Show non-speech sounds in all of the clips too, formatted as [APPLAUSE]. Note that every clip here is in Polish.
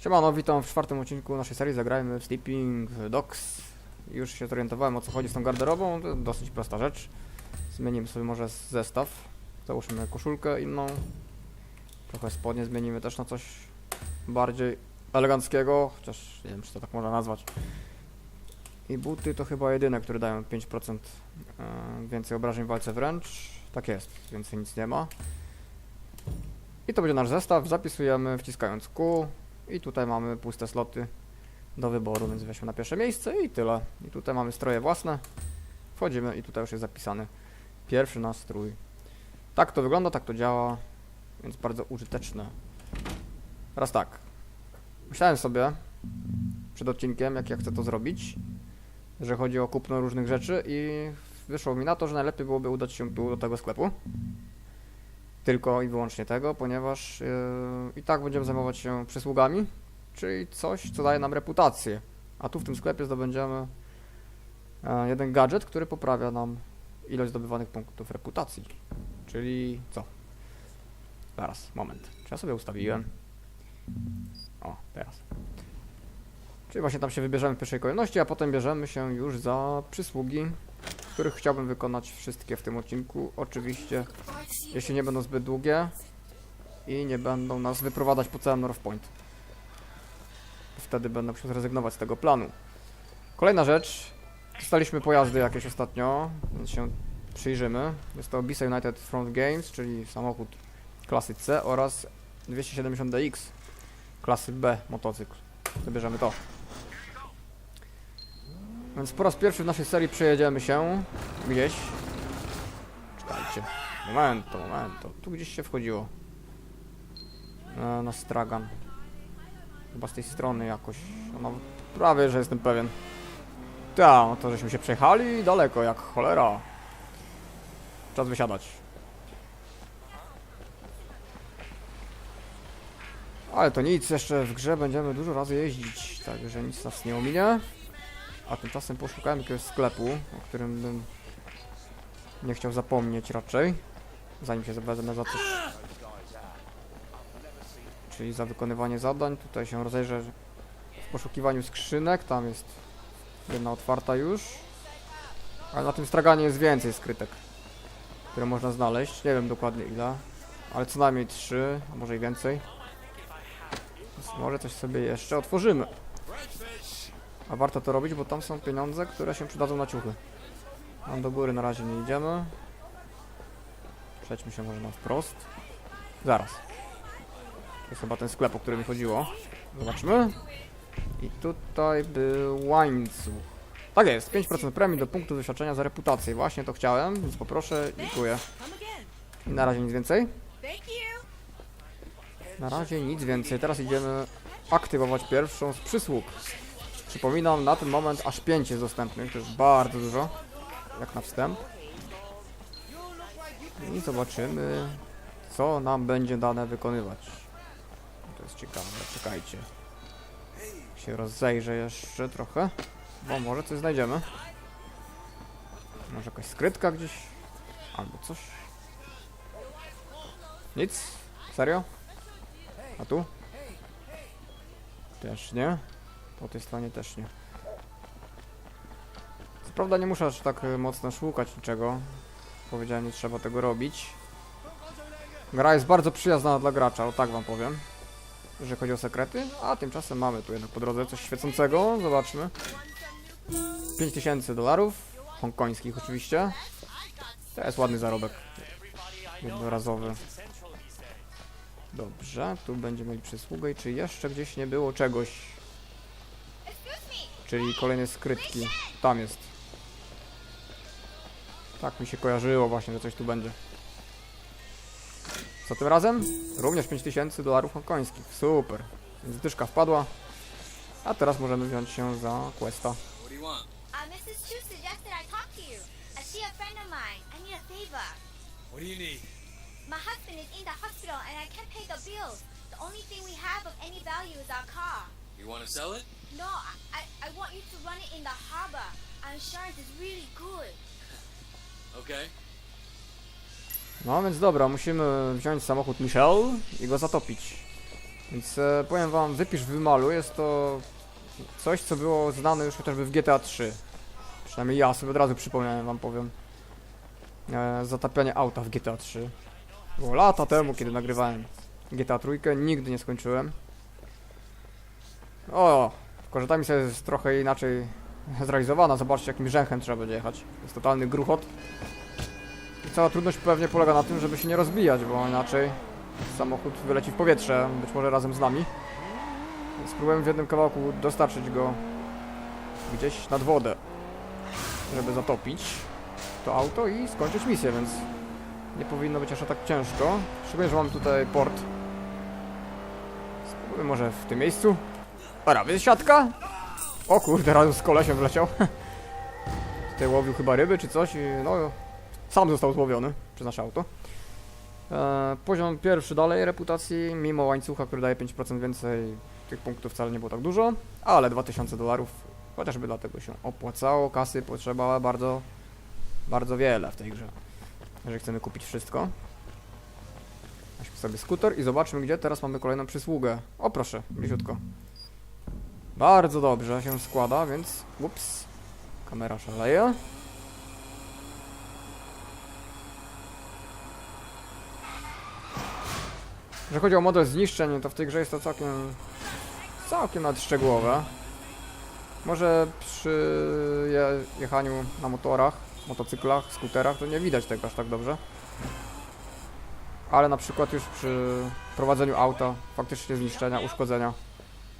Siemano, witam w czwartym odcinku naszej serii Zagrajmy w Sleeping Dogs. Już się zorientowałem o co chodzi z tą garderobą, to dosyć prosta rzecz. Zmienimy sobie może zestaw. Załóżmy koszulkę inną. Trochę spodnie zmienimy też na coś bardziej eleganckiego, chociaż nie wiem czy to tak można nazwać. I buty to chyba jedyne, które dają 5% e, więcej obrażeń w walce wręcz. Tak jest, więcej nic nie ma. I to będzie nasz zestaw, zapisujemy wciskając Q i tutaj mamy puste sloty do wyboru, więc weźmy na pierwsze miejsce i tyle. I tutaj mamy stroje własne. Wchodzimy i tutaj już jest zapisany pierwszy nasz strój. Tak to wygląda, tak to działa, więc bardzo użyteczne. Teraz tak. Myślałem sobie przed odcinkiem, jak ja chcę to zrobić, że chodzi o kupno różnych rzeczy i wyszło mi na to, że najlepiej byłoby udać się tu do tego sklepu. Tylko i wyłącznie tego, ponieważ yy, i tak będziemy zajmować się przysługami, czyli coś, co daje nam reputację. A tu w tym sklepie zdobędziemy e, jeden gadżet, który poprawia nam ilość zdobywanych punktów reputacji. Czyli co? Zaraz, moment. Czy ja sobie ustawiłem? O, teraz. Czyli właśnie tam się wybierzemy w pierwszej kolejności, a potem bierzemy się już za przysługi, których chciałbym wykonać wszystkie w tym odcinku. Oczywiście, jeśli nie będą zbyt długie i nie będą nas wyprowadzać po całym North Point. Wtedy będę musiał zrezygnować z tego planu. Kolejna rzecz. Dostaliśmy pojazdy jakieś ostatnio, więc się przyjrzymy. Jest to Bisa United Front Games, czyli samochód klasy C oraz 270DX klasy B motocykl. Zabierzemy to. Więc po raz pierwszy w naszej serii przejedziemy się gdzieś. Czekajcie. Momento, momento. Tu gdzieś się wchodziło. E, na stragan. Chyba z tej strony jakoś. No, prawie, że jestem pewien. Tak, no to żeśmy się przejechali daleko, jak cholera. Czas wysiadać. Ale to nic, jeszcze w grze będziemy dużo razy jeździć, także nic nas nie ominie. A tymczasem poszukałem jakiegoś sklepu, o którym bym nie chciał zapomnieć raczej, zanim się wezmę za coś. Czyli za wykonywanie zadań. Tutaj się rozejrzę w poszukiwaniu skrzynek, tam jest jedna otwarta już. Ale na tym straganie jest więcej skrytek, które można znaleźć. Nie wiem dokładnie ile, ale co najmniej trzy, a może i więcej. Więc może coś sobie jeszcze otworzymy. A warto to robić, bo tam są pieniądze, które się przydadzą na ciuchy. Tam do góry na razie nie idziemy. Przejdźmy się może na wprost. Zaraz. To jest chyba ten sklep, o który mi chodziło. Zobaczmy. I tutaj był łańcuch. Tak jest, 5% premii do punktu doświadczenia za reputację. Właśnie to chciałem, więc poproszę, dziękuję. I na razie nic więcej. Na razie nic więcej. Teraz idziemy aktywować pierwszą z przysług. Przypominam, na ten moment aż 5 jest dostępnych, to jest bardzo dużo, jak na wstęp. I zobaczymy, co nam będzie dane wykonywać. To jest ciekawe, czekajcie. Się rozejrzę jeszcze trochę, bo może coś znajdziemy. Może jakaś skrytka gdzieś, albo coś. Nic? Serio? A tu? Też nie. Po tej stronie też nie. Co prawda nie muszę aż tak y, mocno szukać niczego. Powiedziałem, nie trzeba tego robić. Gra jest bardzo przyjazna dla gracza, o tak wam powiem. Jeżeli chodzi o sekrety. A tymczasem mamy tu jednak po drodze coś świecącego. Zobaczmy. 5000 dolarów. Hongkońskich oczywiście. To jest ładny zarobek. Jednorazowy. Dobrze, tu będziemy mieli przysługę i czy jeszcze gdzieś nie było czegoś? Czyli kolejne skrytki. Tam jest. Tak mi się kojarzyło właśnie, że coś tu będzie. Co tym razem? Również 5000 dolarów hongkońskich. Super. Więc dyszka wpadła. A teraz możemy wziąć się za questa. What do you want? Uh, favor. What do you need? My husband is in the hospital and I can't pay the bills. The only thing we have of any value is our car. You want to sell it? No, I, I, I want you to run it in the harbor. Our insurance is really good. [LAUGHS] Okay. No więc dobra, musimy wziąć samochód Michelle i go zatopić. Więc e, powiem wam, wypisz wymalu, jest to coś, co było znane już chociażby w GTA 3. Przynajmniej ja sobie od razu przypomniałem wam powiem. E, zatapianie auta w GTA 3. Było lata temu, kiedy nagrywałem GTA trójkę, nigdy nie skończyłem. O, tylko że ta misja jest trochę inaczej zrealizowana. Zobaczcie, jakim rzęchem trzeba będzie jechać. Jest totalny gruchot. I cała trudność pewnie polega na tym, żeby się nie rozbijać, bo inaczej samochód wyleci w powietrze, być może razem z nami. Spróbujemy w jednym kawałku dostarczyć go gdzieś nad wodę, żeby zatopić to auto i skończyć misję, więc nie powinno być aż tak ciężko. Szczególnie, że mamy tutaj port. Spróbujmy może w tym miejscu. Dobra, jest siatka. O kurde, razem z kolesiem wleciał. [LAUGHS] tutaj łowił chyba ryby czy coś i no sam został złowiony przez nasze auto. E, poziom pierwszy dalej reputacji, mimo łańcucha, który daje 5% więcej, tych punktów wcale nie było tak dużo, ale 2000 dolarów, chociażby dlatego się opłacało, kasy potrzeba bardzo, bardzo wiele w tej grze, jeżeli chcemy kupić wszystko. Weźmy sobie skuter i zobaczmy, gdzie teraz mamy kolejną przysługę. O proszę, bliziutko. Bardzo dobrze się składa, więc ups, kamera szaleje. Że chodzi o model zniszczeń, to w tej grze jest to całkiem, całkiem nawet szczegółowe. Może przy je, jechaniu na motorach, motocyklach, skuterach to nie widać tego aż tak dobrze. Ale na przykład już przy prowadzeniu auta faktycznie zniszczenia, uszkodzenia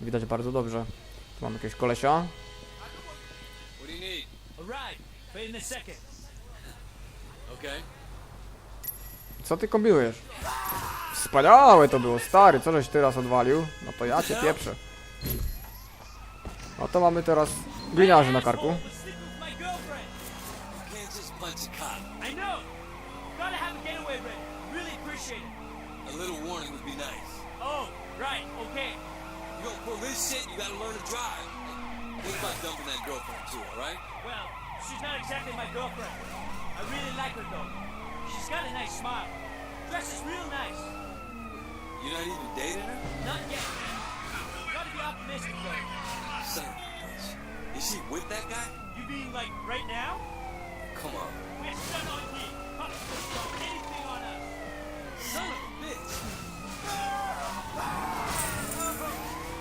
widać bardzo dobrze. Tu mamy jakiegoś kolesia. Co ty kombinujesz? Wspaniałe to było, stary, co żeś teraz odwalił? No to ja cię pieprzę. No to mamy teraz gliniarzy na karku. A little warning would be nice. Oh, right, okay. You pull this shit, you gotta learn to drive. Think about dumping that girlfriend too, alright? Well, she's not exactly my girlfriend. I really like her though. She's got a nice smile. Dresses real nice. You're not even dating her? Not yet. You Gotta be optimistic though. Son of a bitch. Is she with that guy? You mean like right now? Come on. We're on me.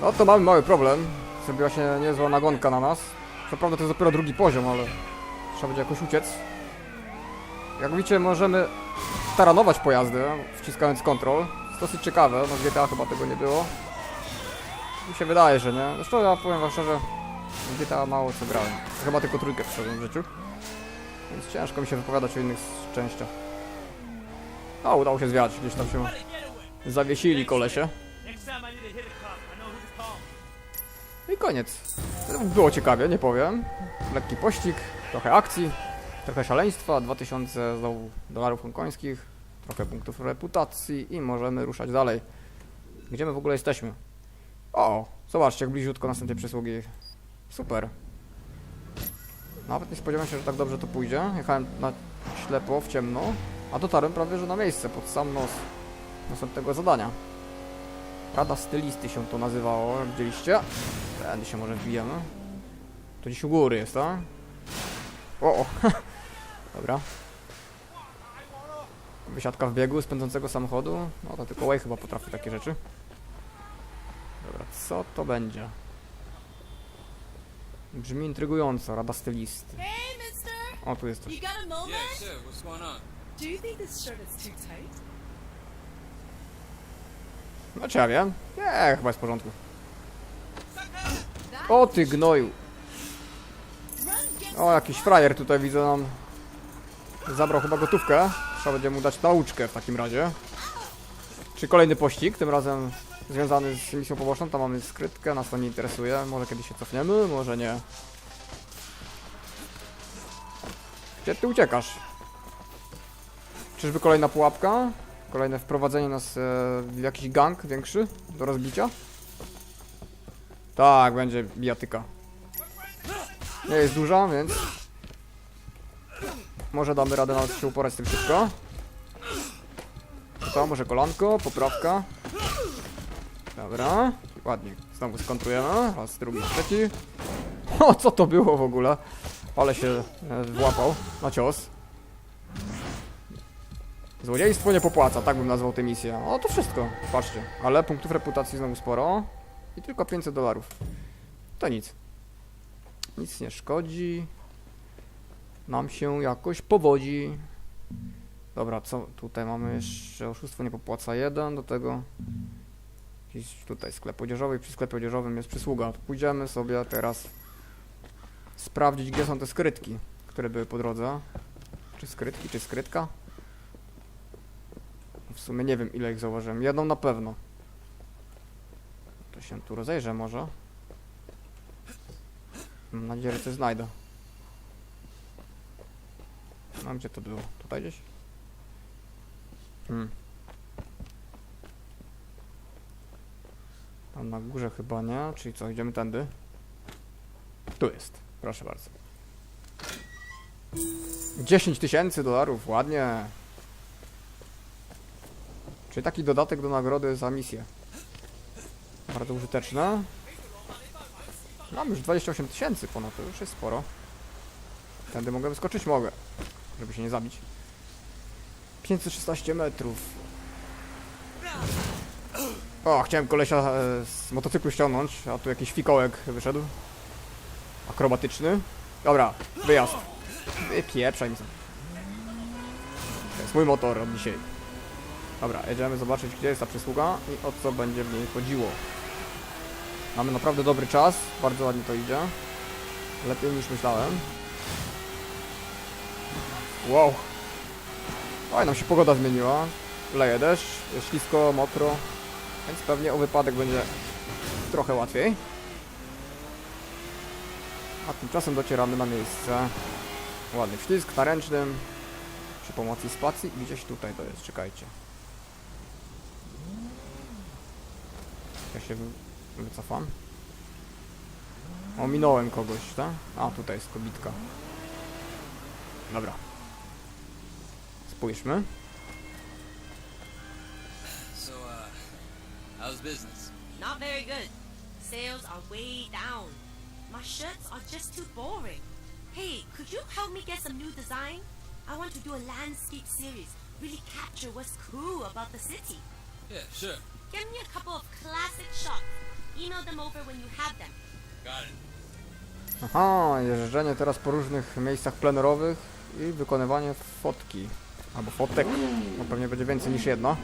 No to mamy mały problem. Zrobiła się niezła nagonka na nas. Co prawda to jest dopiero drugi poziom, ale trzeba będzie jakoś uciec. Jak widzicie, możemy taranować pojazdy, wciskając kontrol. Jest dosyć ciekawe, no w GTA chyba tego nie było. Mi się wydaje, że nie. Zresztą ja powiem wam szczerze, w GTA mało co grałem. Chyba tylko trójkę przeszedłem w życiu. Więc ciężko mi się wypowiadać o innych częściach. No, udało się zwiać, gdzieś tam się zawiesili kolesie. I koniec. Było ciekawie, nie powiem. Lekki pościg, trochę akcji, trochę szaleństwa, 2000 znowu dolarów hongkońskich, trochę punktów reputacji i możemy ruszać dalej. Gdzie my w ogóle jesteśmy? O, zobaczcie, jak bliziutko następnej przysługi. Super. Nawet nie spodziewałem się, że tak dobrze to pójdzie. Jechałem na ślepo, w ciemno, a dotarłem prawie, że na miejsce, pod sam nos następnego zadania. Rada stylisty się to nazywało, widzieliście. Tędy się może wbijemy. To gdzieś u góry jest, tak? O, o. [LAUGHS] Dobra. Wysiadka w biegu z pędzącego samochodu. No to tylko Way chyba potrafi takie rzeczy. Dobra, co to będzie? Brzmi intrygująco, rada stylisty. O, tu jest coś. No czy ja wiem? Nie, chyba jest w porządku. O ty gnoju. O, jakiś frajer tutaj widzę nam zabrał chyba gotówkę. Trzeba będzie mu dać nauczkę w takim razie. Czy kolejny pościg, tym razem związany z misją poboczną. Tam mamy skrytkę, nas to nie interesuje. Może kiedyś się cofniemy, może nie. Gdzie ty uciekasz? Czyżby kolejna pułapka? Kolejne wprowadzenie nas e, w jakiś gang większy do rozbicia? Tak, będzie bijatyka. Nie jest duża, więc może damy radę nawet się uporać z tym szybko. To może kolanko, poprawka. Dobra, ładnie. Znowu skontrujemy. Raz, drugi, trzeci. [LAUGHS] O, co to było w ogóle? Ale się e, włapał na cios. Złodziejstwo nie popłaca, tak bym nazwał tę misję. O, to wszystko, patrzcie. Ale punktów reputacji znowu sporo. I tylko 500 dolarów. To nic. Nic nie szkodzi. Nam się jakoś powodzi. Dobra, co tutaj mamy jeszcze? Oszustwo nie popłaca jeden, do tego jakiś tutaj sklep odzieżowy. Przy sklepie odzieżowym jest przysługa. Pójdziemy sobie teraz sprawdzić, gdzie są te skrytki, które były po drodze. Czy skrytki, czy skrytka? W sumie nie wiem, ile ich zauważyłem. Jedną na pewno. To się tu rozejrzę może. Mam nadzieję, że coś znajdę. No, gdzie to było? Tutaj gdzieś? Hmm. Tam na górze chyba nie, czyli co, idziemy tędy? Tu jest, proszę bardzo. 10 tysięcy dolarów, ładnie. Czyli taki dodatek do nagrody za misję. Bardzo użyteczne. Mam już 28 tysięcy ponad, to już jest sporo. Tędy mogę wyskoczyć? Mogę. Żeby się nie zabić. 516 metrów. O, chciałem kolesia e, z motocyklu ściągnąć, a tu jakiś fikołek wyszedł. Akrobatyczny. Dobra, wyjazd. Wypieprzaj mi to. To jest mój motor od dzisiaj. Dobra, jedziemy zobaczyć, gdzie jest ta przysługa i o co będzie w niej chodziło. Mamy naprawdę dobry czas, bardzo ładnie to idzie. Lepiej niż myślałem. Wow. Oj, nam się pogoda zmieniła. Leje deszcz, jest ślisko, mokro. Więc pewnie o wypadek będzie trochę łatwiej. A tymczasem docieramy na miejsce. Ładny wślizg na ręcznym. Przy pomocy spacji i gdzieś tutaj to jest, czekajcie. Ja się wycofam. Ominąłem kogoś, tak? A, tutaj jest kobitka. Dobra. Spójrzmy. So, uh, how's business? Not very good. Sales are way down. My shirts are just too boring. Hey, could you help me get some new design? I want to do a landscape series. Really capture what's cool about the city. Yeah, sure. Give me a couple of classic shots. Email them over when you have them. Got it. Aha, jeżdżenie teraz po różnych miejscach plenerowych i wykonywanie fotki. Albo fotek. No pewnie będzie więcej niż jedna.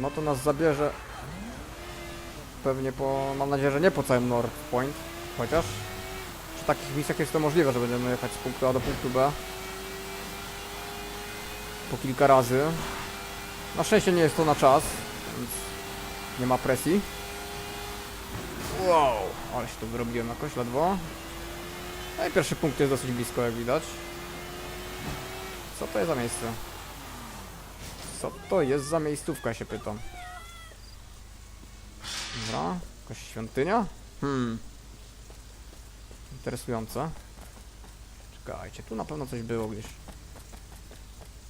No to nas zabierze. Pewnie po. Mam nadzieję, że nie po całym North Point. Chociaż. Przy takich misjach jest to możliwe, że będziemy jechać z punktu A do punktu B. Po kilka razy. Na szczęście nie jest to na czas, więc nie ma presji. Wow, ale się tu wyrobiłem jakoś ledwo. No i pierwszy punkt jest dosyć blisko, jak widać. Co to jest za miejsce? Co to jest za miejscówka, się pytam. Dobra, jakaś świątynia? Hmm. Interesujące. Czekajcie, tu na pewno coś było gdzieś.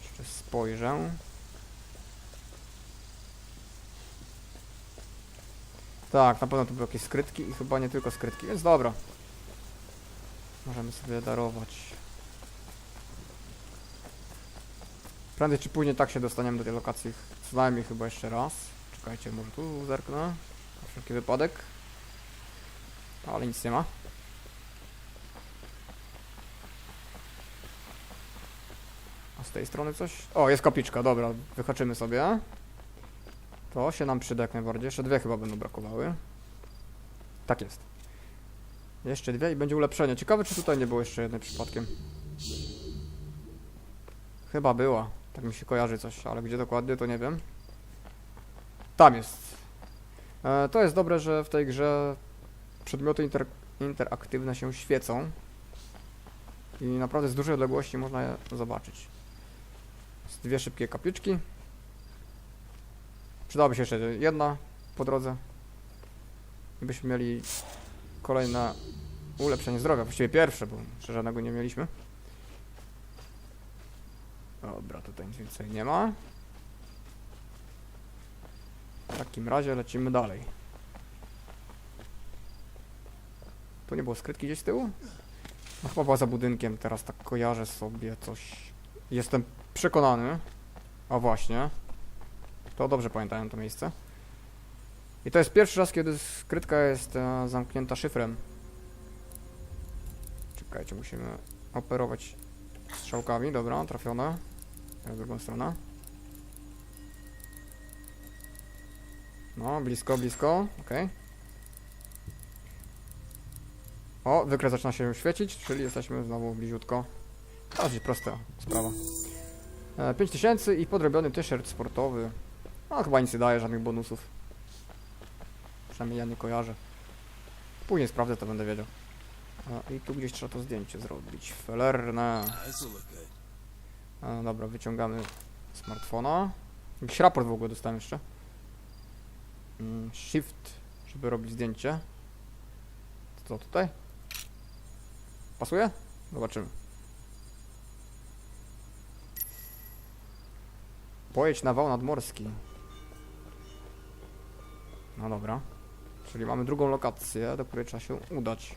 Jeszcze spojrzę. Tak, na pewno tu były jakieś skrytki i chyba nie tylko skrytki, więc dobra. Możemy sobie darować. Prędzej czy później tak się dostaniemy do tej lokacji. Co najmniej chyba jeszcze raz. Czekajcie, może tu zerknę. Na wszelki wypadek. Ale nic nie ma. A z tej strony coś? O, jest kapliczka, dobra, wyhaczymy sobie. To się nam przyda jak najbardziej. Jeszcze dwie chyba będą brakowały. Tak jest. Jeszcze dwie i będzie ulepszenie. Ciekawe, czy tutaj nie było jeszcze jednej przypadkiem. Chyba była. Tak mi się kojarzy coś, ale gdzie dokładnie to nie wiem. Tam jest. E, to jest dobre, że w tej grze przedmioty inter interaktywne się świecą. I naprawdę z dużej odległości można je zobaczyć. Dwie szybkie kapliczki. Przydałaby się jeszcze jedna po drodze. I byśmy mieli kolejne ulepszenie zdrowia. Właściwie pierwsze, bo jeszcze żadnego nie mieliśmy. Dobra, tutaj nic więcej nie ma. W takim razie lecimy dalej. Tu nie było skrytki gdzieś z tyłu? No chyba za budynkiem, teraz tak kojarzę sobie coś. Jestem przekonany. A właśnie. To dobrze pamiętałem to miejsce. I to jest pierwszy raz, kiedy skrytka jest e, zamknięta szyfrem. Czekajcie, musimy operować strzałkami. Dobra, trafione. Teraz drugą stronę. No, blisko, blisko. Okej. O, wykres zaczyna się świecić, czyli jesteśmy znowu bliziutko. To dosyć prosta sprawa. E, 5000 i podrobiony t-shirt sportowy. No, chyba nic nie daje, żadnych bonusów. Przynajmniej ja nie kojarzę. Później sprawdzę, to będę wiedział. A, I tu gdzieś trzeba to zdjęcie zrobić. Felerne. A, dobra, wyciągamy smartfona. Jakiś raport w ogóle dostałem jeszcze. Mm, Shift, żeby robić zdjęcie. Co tutaj? Pasuje? Zobaczymy. Pojedź na wał nadmorski. No dobra. Czyli mamy drugą lokację, do której trzeba się udać.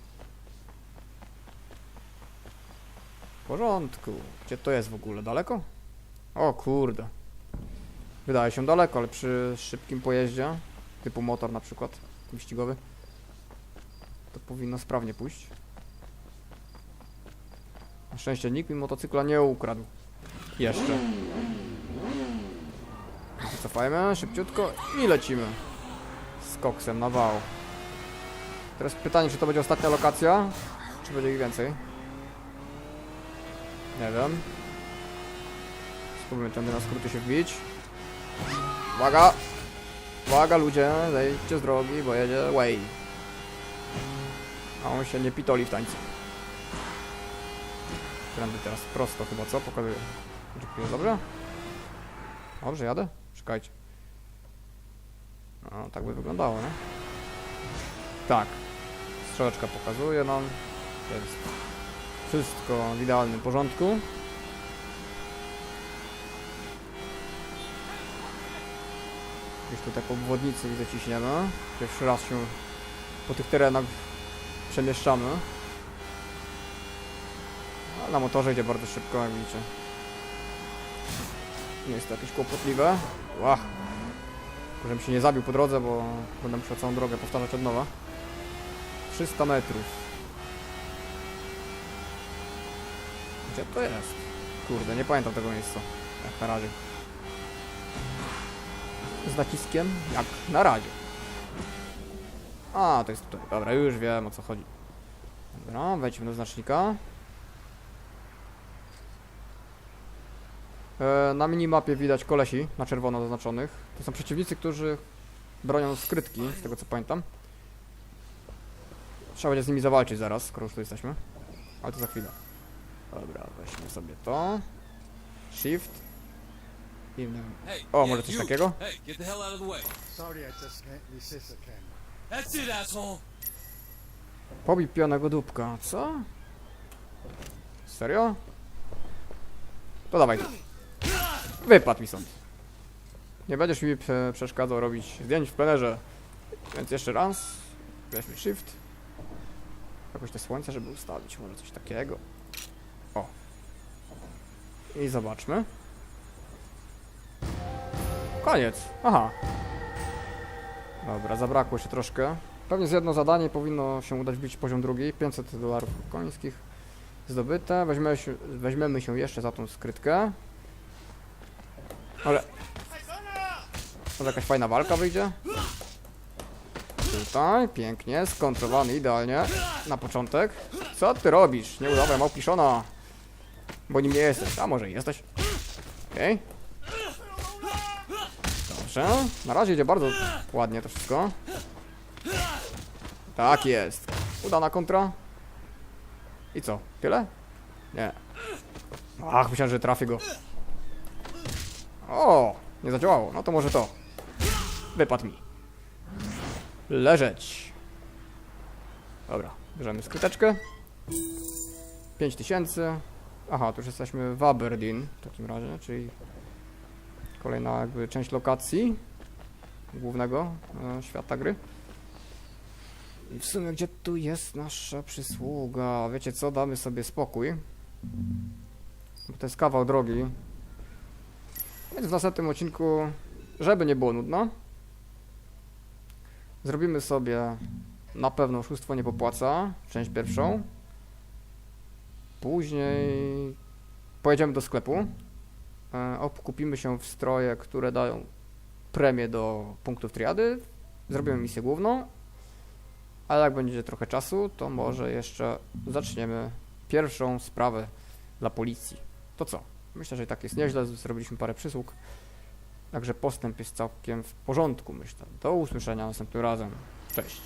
W porządku. Gdzie to jest w ogóle? Daleko? O kurde. Wydaje się daleko, ale przy szybkim pojeździe, typu motor na przykład, wyścigowy, to powinno sprawnie pójść. Na szczęście nikt mi motocykla nie ukradł. Jeszcze. Cofajmy szybciutko i lecimy. Koksem na wał. Teraz pytanie, czy to będzie ostatnia lokacja, czy będzie ich więcej? Nie wiem. Spróbujmy tędy na skróty się wbić. Uwaga! Uwaga ludzie, zejdźcie z drogi, bo jedzie way. A on się nie pitoli w tańcu. Trendy teraz prosto chyba, co? Pokazuję. Dobrze? Dobrze, jadę? Czekajcie. No, tak by wyglądało, nie? Tak. Strzałeczka pokazuje nam. Jest wszystko w idealnym porządku. Gdzieś tutaj po obwodnicy widzę ciśniemy. Pierwszy raz się po tych terenach przemieszczamy. A na motorze idzie bardzo szybko, jak widzicie. Nie jest to jakieś kłopotliwe. Łach. Żebym się nie zabił po drodze, bo będę musiał całą drogę powtarzać od nowa. 300 metrów. Gdzie to jest? Kurde, nie pamiętam tego miejsca. Jak na razie. Z naciskiem jak na razie. A, to jest tutaj. Dobra, już wiem o co chodzi. Dobra, wejdźmy do znacznika. Na minimapie widać kolesi na czerwono zaznaczonych. To są przeciwnicy, którzy bronią skrytki, z tego co pamiętam. Trzeba będzie z nimi zawalczyć zaraz, skoro już tu jesteśmy. Ale to za chwilę. Dobra, weźmy sobie to. Shift. I O, może coś takiego? Pobij pionego dupka. Co? Serio? To dawaj. Wypadł mi stąd. Nie będziesz mi prze- przeszkadzał robić zdjęć w plenerze. Więc jeszcze raz. Weźmy shift. Jakoś te słońce, żeby ustawić. Może coś takiego. O. I zobaczmy. Koniec. Aha. Dobra, zabrakło jeszcze troszkę. Pewnie z jedno zadanie powinno się udać wbić poziom drugi. 500 dolarów końskich zdobyte. Weźmiemy się, weźmiemy się jeszcze za tą skrytkę. Ale... Może jakaś fajna walka wyjdzie? Tutaj, pięknie, skontrowany idealnie. Na początek. Co ty robisz? Nie udawaj małpiszona. Bo nim nie jesteś. A może jesteś? Okej. Dobrze. Na razie idzie bardzo ładnie to wszystko. Tak jest. Udana kontra. I co? Tyle? Nie. Ach, myślałem, że trafię go. O, nie zadziałało. No to może to. Wypadł mi. Leżeć. Dobra, bierzemy skryteczkę. 5000. Aha, tu już jesteśmy w Aberdeen w takim razie, czyli kolejna jakby część lokacji. głównego e, świata gry. I w sumie gdzie tu jest nasza przysługa? Wiecie co, damy sobie spokój. Bo to jest kawał drogi. Więc w następnym odcinku, żeby nie było nudno, zrobimy sobie na pewno Oszustwo nie popłaca, część pierwszą. Później pojedziemy do sklepu. E, Obkupimy się w stroje, które dają premię do punktów triady. Zrobimy misję główną. A jak będzie trochę czasu, to może jeszcze zaczniemy pierwszą sprawę dla policji. To co? Myślę, że tak jest nieźle. Zrobiliśmy parę przysług. Także postęp jest całkiem w porządku, myślę. Do usłyszenia następnym razem. Cześć.